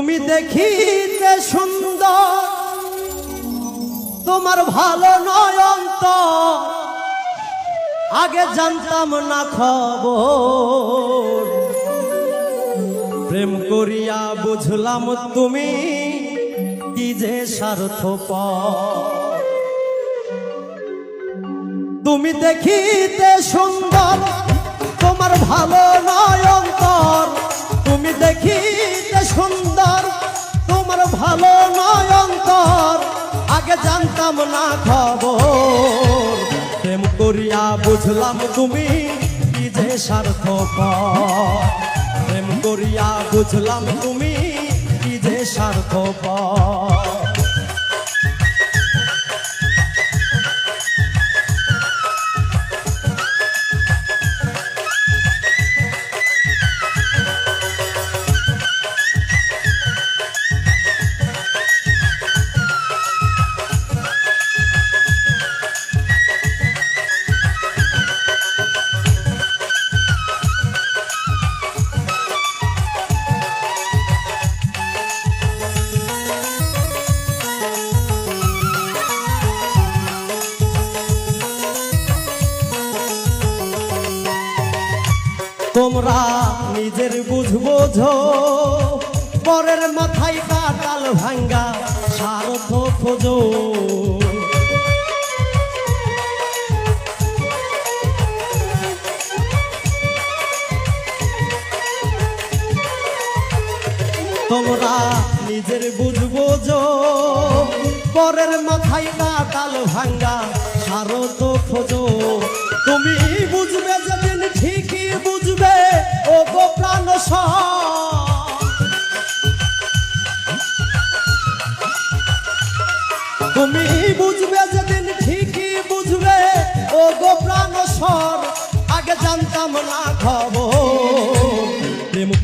তুমি দেখিতে সুন্দর। তোমার ভালো নয় আগে জানতাম না খবর। প্রেম করিয়া বুঝলাম তুমি কি যে স্বার্থ তুমি দেখিতে সুন্দর, তোমার ভালো নয় জানতাম না খবর। প্রেম করিয়া বুঝলাম তুমি কি যে স্বার্থ প্রেম করিয়া বুঝলাম তুমি কি যে স্বার্থ তোমরা নিজের বুঝব ঝো পরের মাথায় কাটাল ভাঙ্গা সারথ খোঁজো। তোমরা নিজের বুঝব পরের মাথায় কাটাল ভাঙ্গা সারো তো খোঁজো। তুমি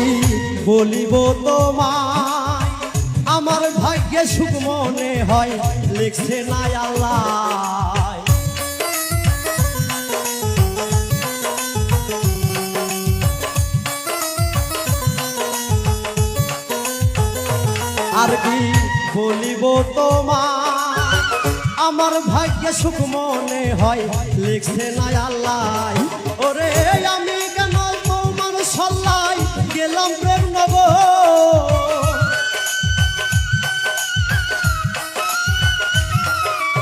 কি বলিব তোমায়, আমার ভাগ্যে সুখ মনে হয়, লিখছে না আল্লাহ। আর কি বলিব তোমার আমার ভাগ্যে সুখ মনে হয়, লিখছে না আল্লাহ। ওরে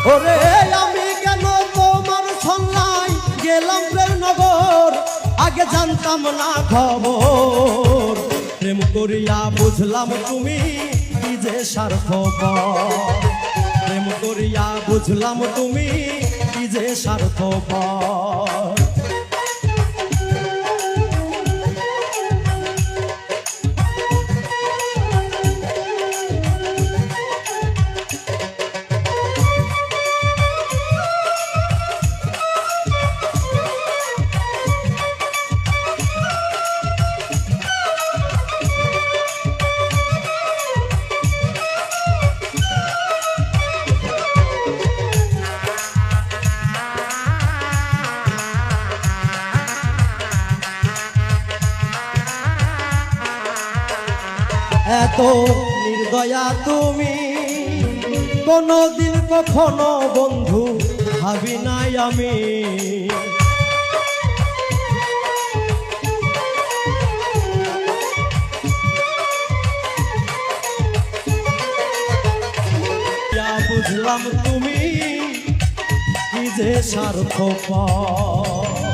ওরে আমি কেন তোমার সল্লাই গেলাম প্রেম নগর আগে জানতাম না খবর। প্রেম করিয়া বুঝলাম তুমি কি যে স্বার্থ প্রেম করিয়া বুঝলাম তুমি কি যে স্বার্থ এত নির্দয়া তুমি। কোনদিন কখনো বন্ধু ভাবি নাই আমি। বুঝলাম তুমি কি যে স্বার্থপর